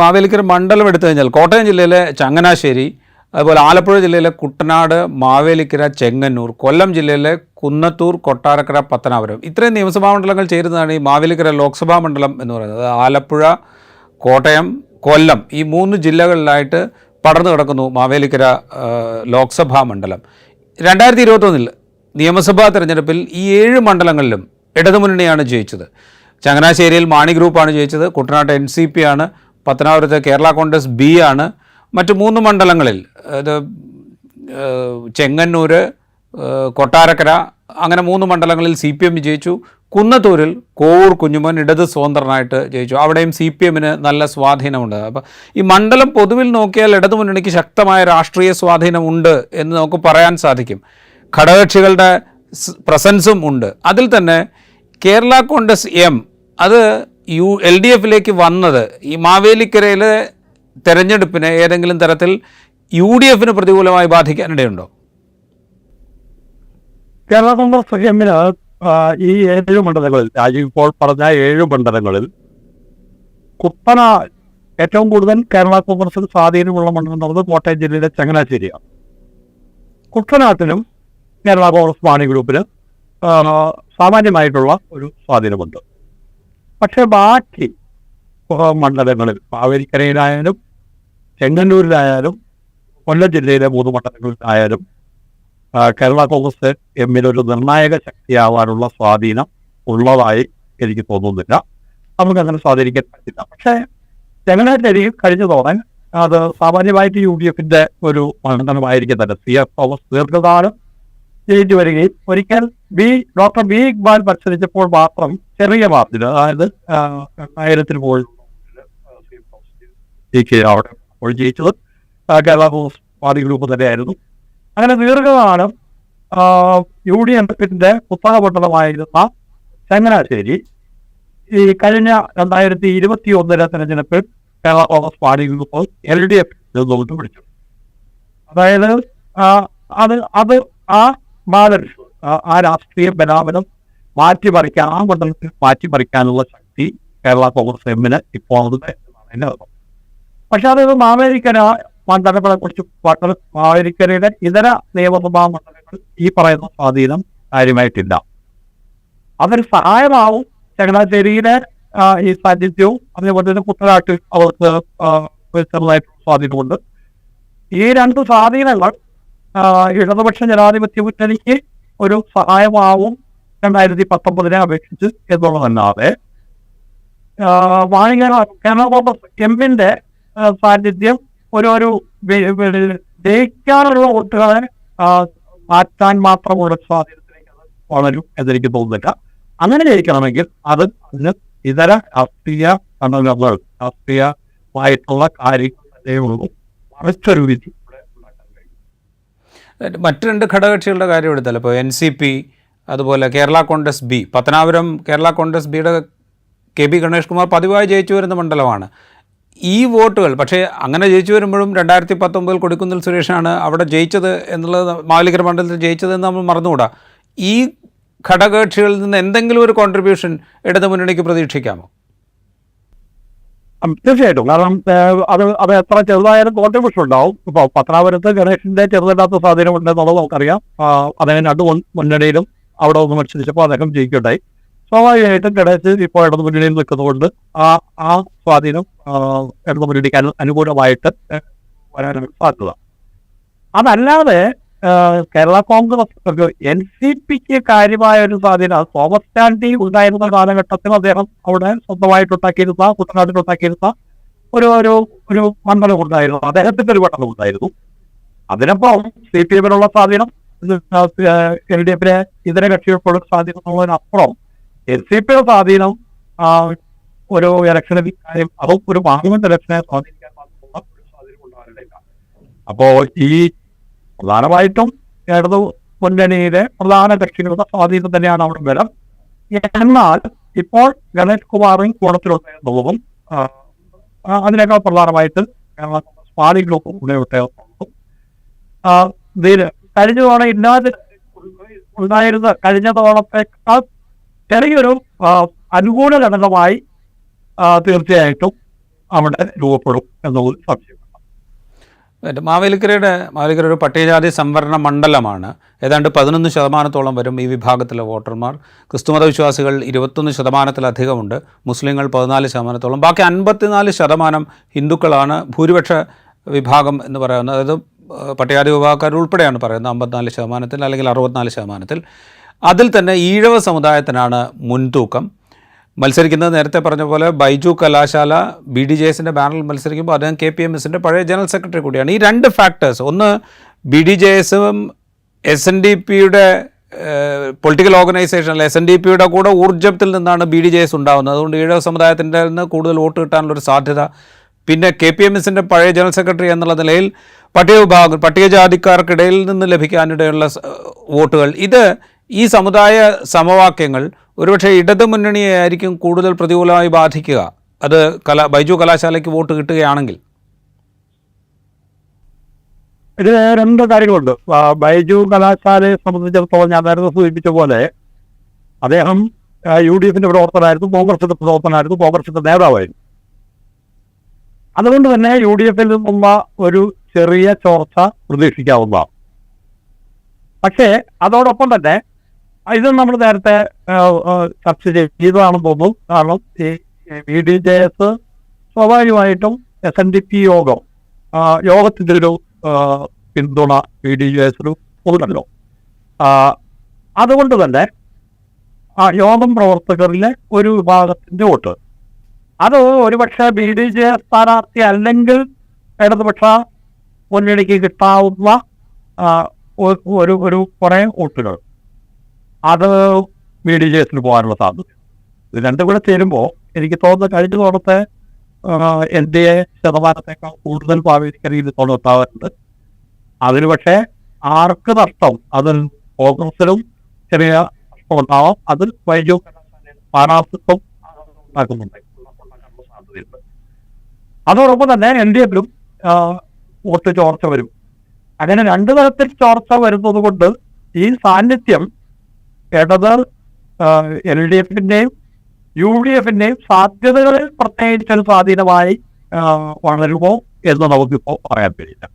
മാവേലിക്കര മണ്ഡലം എടുത്തു കഴിഞ്ഞാൽ കോട്ടയം ജില്ലയിലെ ചങ്ങനാശ്ശേരി അതുപോലെ ആലപ്പുഴ ജില്ലയിലെ കുട്ടനാട് മാവേലിക്കര ചെങ്ങന്നൂർ കൊല്ലം ജില്ലയിലെ കുന്നത്തൂർ കൊട്ടാരക്കര പത്തനാപുരം. ഇത്രയും നിയമസഭാ മണ്ഡലങ്ങൾ ചേരുന്നതാണ് ഈ മാവേലിക്കര ലോക്സഭാ മണ്ഡലം എന്ന് പറയുന്നത്. ആലപ്പുഴ കോട്ടയം കൊല്ലം ഈ മൂന്ന് ജില്ലകളിലായിട്ട് പടർന്നു കിടക്കുന്നു മാവേലിക്കര ലോക്സഭാ മണ്ഡലം. രണ്ടായിരത്തി ഇരുപത്തൊന്നിൽ നിയമസഭാ തെരഞ്ഞെടുപ്പിൽ ഈ ഏഴ് മണ്ഡലങ്ങളിലും ഇടതുമുന്നണിയാണ് ജയിച്ചത്. ചങ്ങനാശ്ശേരിയിൽ മാണി ഗ്രൂപ്പാണ് ജയിച്ചത് കുട്ടനാട്ട് എൻ സി പി ആണ് പത്തനാപുരത്ത് കേരള കോൺഗ്രസ് ബി ആണ്. മറ്റ് മൂന്ന് മണ്ഡലങ്ങളിൽ അത് ചെങ്ങന്നൂർ കൊട്ടാരക്കര അങ്ങനെ മൂന്ന് മണ്ഡലങ്ങളിൽ സി പി എം വിജയിച്ചു കുന്നത്തൂരിൽ കോവൂർ കുഞ്ഞുമോൻ ഇടത് സ്വതന്ത്രനായിട്ട് ജയിച്ചു. അവിടെയും സി പി എമ്മിന് നല്ല സ്വാധീനമുണ്ട്. അപ്പോൾ ഈ മണ്ഡലം പൊതുവിൽ നോക്കിയാൽ ഇടതുമുന്നണിക്ക് ശക്തമായ രാഷ്ട്രീയ സ്വാധീനമുണ്ട് എന്ന് നമുക്ക് പറയാൻ സാധിക്കും. ഘടകകക്ഷികളുടെ പ്രസൻസും ഉണ്ട്. അതിൽ തന്നെ കേരള കോൺഗ്രസ് എം അത് യു എൽ ഡി എഫിലേക്ക് വന്നത് ഈ മാവേലിക്കരയിലെ തെരഞ്ഞെടുപ്പിനെ ഏതെങ്കിലും തരത്തിൽ യു ഡി എഫിന് പ്രതികൂലമായി ബാധിക്കാനിടയുണ്ടോ? കേരള കോൺഗ്രസ് എമ്മിന് ഈ ഏഴ് മണ്ഡലങ്ങളിൽ രാജീവ് ഇപ്പോൾ പറഞ്ഞ ഏഴ് മണ്ഡലങ്ങളിൽ കുത്തന ഏറ്റവും കൂടുതൽ കേരള കോൺഗ്രസിൽ സ്വാധീനമുള്ള മണ്ഡലം എന്നുള്ളത് കോട്ടയം ജില്ലയിലെ ചങ്ങനാശ്ശേരിയാണ് കുട്ടനാട്ടിനും കേരള കോൺഗ്രസ് വാണി ഗ്രൂപ്പിന് സാമാന്യമായിട്ടുള്ള ഒരു സ്വാധീനമുണ്ട്. പക്ഷേ ബാക്കി മണ്ഡലങ്ങളിൽ പാവേരിക്കരയിലായാലും ചെങ്ങന്നൂരിലായാലും കൊല്ലം ജില്ലയിലെ മൂന്ന് മണ്ഡലങ്ങളിലായാലും കേരള കോൺഗ്രസ് എമ്മിനൊരു നിർണായക ശക്തിയാവാനുള്ള സ്വാധീനം ഉള്ളതായി എനിക്ക് തോന്നുന്നില്ല. നമുക്ക് അങ്ങനെ സ്വാധീനിക്കാൻ പറ്റില്ല. പക്ഷേ ചെങ്ങനാശ്ശേരി കഴിഞ്ഞ തോന്നെ അത് സാമാന്യമായിട്ട് യു ഡി എഫിന്റെ ഒരു മണ്ഡലമായിരിക്കും തന്നെ സി എഫ് തോമസ് ദീർഘകാലം ജയിച്ചു വരികയും ഒരിക്കൽ ബി ഡോക്ടർ ബി ഇക്ബാൽ മത്സരിച്ചപ്പോൾ മാത്രം ചെറിയ മാർജിന് അതായത് ആയിരത്തിന് മുകളിൽ ജയിച്ചത് കേരള കോൺഗ്രസ് പാർട്ടി ഗ്രൂപ്പ് തന്നെയായിരുന്നു. അങ്ങനെ ദീർഘകാലം യു ഡി എഫിന്റെ പുസ്തകപട്ടണമായിരുന്ന ചങ്ങനാശ്ശേരി ഈ കഴിഞ്ഞ രണ്ടായിരത്തി ഇരുപത്തി ഒന്നിലെ തെരഞ്ഞെടുപ്പിൽ Kerala Congress party group L D F പിടിച്ചു അതായത് അത് അത് ആ ബാലൻസ് ആ- രാഷ്ട്രീയ ബലാബലം മാറ്റിമറിക്കാൻ ആ മണ്ഡലത്തിൽ മാറ്റിമറിക്കാനുള്ള ശക്തി കേരള കോൺഗ്രസ് എമ്മിന് ഇപ്പോൾ പക്ഷെ അത് മാവേലിക്കര മണ്ഡലങ്ങളെ കുറിച്ച് മാവേലിക്കരയുടെ ഇതര നിയമസഭാ മണ്ഡലങ്ങൾ ഈ പറയുന്ന സ്വാധീനം കാര്യമായിട്ടില്ല. അതൊരു സഹായമാവും ചങ്ങനാശ്ശേരിയിലെ ഈ സാന്നിധ്യവും അതേപോലെ തന്നെ കുട്ടനാട്ടിൽ അവർക്ക് ചെറുതായിട്ട് സ്വാധീനമുണ്ട്. ഈ രണ്ട് സ്വാധീനങ്ങൾ ഇടതുപക്ഷ ജനാധിപത്യ മുന്നണിക്ക് ഒരു സഹായമാവും രണ്ടായിരത്തി പത്തൊമ്പതിനെ അപേക്ഷിച്ച് എന്നുള്ളതല്ലാതെ. വാണിക കേരള കോൺഗ്രസ് എമ്മിന്റെ സാന്നിധ്യം ഒരു ഒരു ജയിക്കാനുള്ള വോട്ടുകളെ മാറ്റാൻ മാത്രമുള്ള സ്വാധീനത്തിലേക്ക് അത് വളരും എന്നെനിക്ക് തോന്നുന്നില്ല. അങ്ങനെ ജയിക്കണമെങ്കിൽ അത് അതിന് ഇതര രാഷ്ട്രീയ ഘടകങ്ങൾ രാഷ്ട്രീയമായിട്ടുള്ള കാര്യങ്ങൾ ഉള്ളൂ. മറിച്ചൊരു വിധി മറ്റ് രണ്ട് ഘടകകക്ഷികളുടെ കാര്യം എടുത്താൽ ഇപ്പോൾ എൻ സി പി അതുപോലെ കേരള കോൺഗ്രസ് ബി പത്തനാപുരം കേരള കോൺഗ്രസ് ബിയുടെ കെ ബി ഗണേഷ് കുമാർ പതിവായി ജയിച്ചു വരുന്ന മണ്ഡലമാണ്. ഈ വോട്ടുകൾ പക്ഷേ അങ്ങനെ ജയിച്ചു വരുമ്പോഴും രണ്ടായിരത്തി പത്തൊമ്പതിൽ കൊടിക്കുന്നിൽ സുരേഷാണ് അവിടെ ജയിച്ചത് എന്നുള്ളത് മാവലിക്കര മണ്ഡലത്തിൽ ജയിച്ചതെന്ന് നമ്മൾ മറന്നുകൂടാ. ഈ ഘടകകക്ഷികളിൽ നിന്ന് എന്തെങ്കിലും ഒരു കോൺട്രിബ്യൂഷൻ ഇടതുമുന്നണിക്ക് പ്രതീക്ഷിക്കാമോ? തീർച്ചയായിട്ടും. കാരണം അത് അത് എത്ര ചെറുതായാലും കോൺട്രിബ്യൂഷൻ ഉണ്ടാവും ഇപ്പൊ പത്തനാപുരത്ത് ഗണേഷിന്റെ ചെറുതല്ലാത്ത സ്വാധീനമുണ്ടെന്നുള്ളത് നമുക്കറിയാം. അദ്ദേഹം രണ്ട് മുന്നണിയിലും അവിടെ ഒന്ന് മത്സരിച്ചപ്പോൾ അദ്ദേഹം ജയിക്കുകയുണ്ടായി സ്വാഭാവികമായിട്ടും ഗണേശ് ഇപ്പോൾ ഇടതു മുന്നണിയിൽ നിൽക്കുന്നതുകൊണ്ട് ആ ആ സ്വാധീനം ഇടതു മുന്നണിക്ക് അനു- അനുകൂലമായിട്ട് വരാനാണ് സാധ്യത. അതല്ലാതെ കേരള കോൺഗ്രസ് എൻ സി പിക്ക് കാര്യമായ ഒരു സ്വാധീനം അത് തോമസ് ചാണ്ടി ഉണ്ടായിരുന്ന കാലഘട്ടത്തിൽ അദ്ദേഹം അവിടെ സ്വന്തമായിട്ടുണ്ടാക്കിയിരുന്ന കുട്ടനാട്ടിലുണ്ടാക്കിയിരുന്ന ഒരു ഒരു ഒരു മണ്ഡലം ഉണ്ടായിരുന്നു. അദ്ദേഹത്തിന്റെ ഒരു മണ്ഡലം ഉണ്ടായിരുന്നു. അതിനൊപ്പം സി പി എമ്മിനുള്ള സ്വാധീനം എൽ ഡി എഫിലെ ഇതര കക്ഷികൾക്കുള്ള സ്വാധീനം എന്നുള്ളതിനപ്പുറം എൻ സി പിയുടെ സ്വാധീനം ഒരു ഇലക്ഷനിൽ കാര്യം അതും ഒരു പാർലമെന്റ് ഇലക്ഷനെ സ്വാധീനിക്കാൻ ഒരു സ്വാധീനം ഉണ്ടാകാനില്ല അപ്പോ ഈ പ്രധാനമായിട്ടും ഇടതു മുന്നണിയിലെ പ്രധാന കക്ഷികളുടെ സ്വാധീനം തന്നെയാണ് അവിടെ ബലം. എന്നാൽ ഇപ്പോൾ ഗണേഷ് കുമാറും കൂടത്തിലുണ്ടായിരുന്നതും അതിനേക്കാൾ പ്രധാനമായിട്ട് പാർട്ടി ഗ്രൂപ്പും കൂടെ ഇതിൽ കഴിഞ്ഞ തവണ ഇല്ലാതെ ഉണ്ടായിരുന്ന കഴിഞ്ഞ തവണത്തേക്കാൾ ചെറിയൊരു അനുകൂല ഘടകമായി തീർച്ചയായിട്ടും അവിടെ രൂപപ്പെടും എന്നുള്ളത് സംശയം മാവേലിക്കരയുടെ മാവേലിക്കര ഒരു പട്ടികജാതി സംവരണ മണ്ഡലമാണ്. ഏതാണ്ട് പതിനൊന്ന് ശതമാനത്തോളം വരും ഈ വിഭാഗത്തിലെ വോട്ടർമാർ. ക്രിസ്തുമത വിശ്വാസികൾ ഇരുപത്തൊന്ന് ശതമാനത്തിലധികമുണ്ട്. മുസ്ലിങ്ങൾ പതിനാല് ശതമാനത്തോളം. ബാക്കി അൻപത്തിനാല് ശതമാനം ഹിന്ദുക്കളാണ് ഭൂരിപക്ഷ വിഭാഗം എന്ന് പറയുന്നത്. അതായത് പട്ടികജാതി വിഭാഗക്കാർ ഉൾപ്പെടെയാണ് പറയുന്നത്. അമ്പത്തിനാല് ശതമാനത്തിൽ അല്ലെങ്കിൽ അറുപത്തിനാല് ശതമാനത്തിൽ. അതിൽ തന്നെ ഈഴവ സമുദായത്തിനാണ് മുൻതൂക്കം. മത്സരിക്കുന്നത് നേരത്തെ പറഞ്ഞ പോലെ Baiju Kalashala B D J എസിന്റെ ബാനറിൽ മത്സരിക്കുമ്പോൾ അദ്ദേഹം കെ പി എം എസിന്റെ പഴയ ജനറൽ സെക്രട്ടറി കൂടിയാണ്. ഈ രണ്ട് ഫാക്ടേഴ്സ് ഒന്ന് ബി ഡി ജെ എസും എസ് എൻ ഡി പിയുടെ political organisation S N D പിയുടെ കൂടെ ഊർജത്തിൽ നിന്നാണ് ബി ഡി ജെ എസ് ഉണ്ടാകുന്നത് അതുകൊണ്ട് ഈഴവ സമുദായത്തിന്റെ നിന്ന് കൂടുതൽ വോട്ട് കിട്ടാനുള്ളൊരു സാധ്യത. പിന്നെ കെ പി എം എസിന്റെ പഴയ ജനറൽ സെക്രട്ടറി എന്നുള്ള നിലയിൽ പട്ടിക വിഭാഗം പട്ടികജാതിക്കാർക്കിടയിൽ നിന്ന് ലഭിക്കാനിടയുള്ള വോട്ടുകൾ. ഇത് ഈ സമുദായ സമവാക്യങ്ങൾ ഒരുപക്ഷെ ഇടതു മുന്നണിയെ ആയിരിക്കും കൂടുതൽ പ്രതികൂലമായി ബാധിക്കുക. അത് കലാ ബൈജു കലാശാലയ്ക്ക് വോട്ട് കിട്ടുകയാണെങ്കിൽ. ഇത് രണ്ട് കാര്യങ്ങളുണ്ട്. ബൈജു കലാശാലയെ സംബന്ധിച്ചിടത്തോളം ഞാൻ നേരത്തെ സൂചിപ്പിച്ച പോലെ അദ്ദേഹം യു ഡി എഫിന്റെ പ്രവർത്തനമായിരുന്നു കോൺഗ്രസിന്റെ പ്രവർത്തനമായിരുന്നു കോൺഗ്രസിന്റെ നേതാവായിരുന്നു. അതുകൊണ്ട് തന്നെ യു ഡി എഫിൽ നിന്നുള്ള ഒരു ചെറിയ ചോർച്ച പ്രതീക്ഷിക്കാവുന്നതാണ്. പക്ഷേ അതോടൊപ്പം തന്നെ ഇത് നമ്മൾ നേരത്തെ ചർച്ച ചെയ്തതാണെന്ന് തോന്നും കാരണം ഈ ബി ഡി ജെ എസ് സ്വാഭാവികമായിട്ടും എസ് എൻ ഡി പി യോഗം യോഗത്തിന്റെ ഒരു പിന്തുണ ബി ഡി ജെ എസിന് പൊതുവല്ലോ അതുകൊണ്ട് തന്നെ ആ യോഗം പ്രവർത്തകരിലെ ഒരു വിഭാഗത്തിന്റെ വോട്ട്. അത് ഒരുപക്ഷെ ബി ഡി ജെ സ്ഥാനാർത്ഥി അല്ലെങ്കിൽ ഇടതുപക്ഷ മുന്നണിക്ക് കിട്ടാവുന്ന ഒരു ഒരു കുറേ വോട്ടുകൾ. അത് മീഡിയേഷന് പോകാനുള്ള സാധ്യത. ഇത് രണ്ടും കൂടെ ചേരുമ്പോൾ എനിക്ക് തോന്നുന്നത് കഴിഞ്ഞ തോന്നത്തെ എൻ ഡി എ ശതമാനത്തേക്കാൾ കൂടുതൽ തവണ എത്താറുണ്ട് അതിന് പക്ഷേ ആർക്ക് നഷ്ടം? അതിൽ കോൺഗ്രസിനും ചെറിയ ഉണ്ടാവാം. അതിൽ വൈദ്യു സ്ഥാനാർത്ഥിത്വം ഉണ്ടാക്കുന്നുണ്ട്. അതോടൊപ്പം തന്നെ എൻ ഡി എഫിലും വോട്ട് ചോർച്ച വരും. അങ്ങനെ രണ്ടു തരത്തിൽ ചോർച്ച വരുന്നത് കൊണ്ട് ഈ സാന്നിധ്യം ഇടത് എൽ ഡി എഫിന്റെയും യു ഡി എഫിന്റെയും സാധ്യതകളിൽ പ്രത്യേകിച്ചൊരു സ്വാധീനമായി വളരുമോ എന്ന് നമുക്കിപ്പോൾ പറയാൻ കഴിയില്ല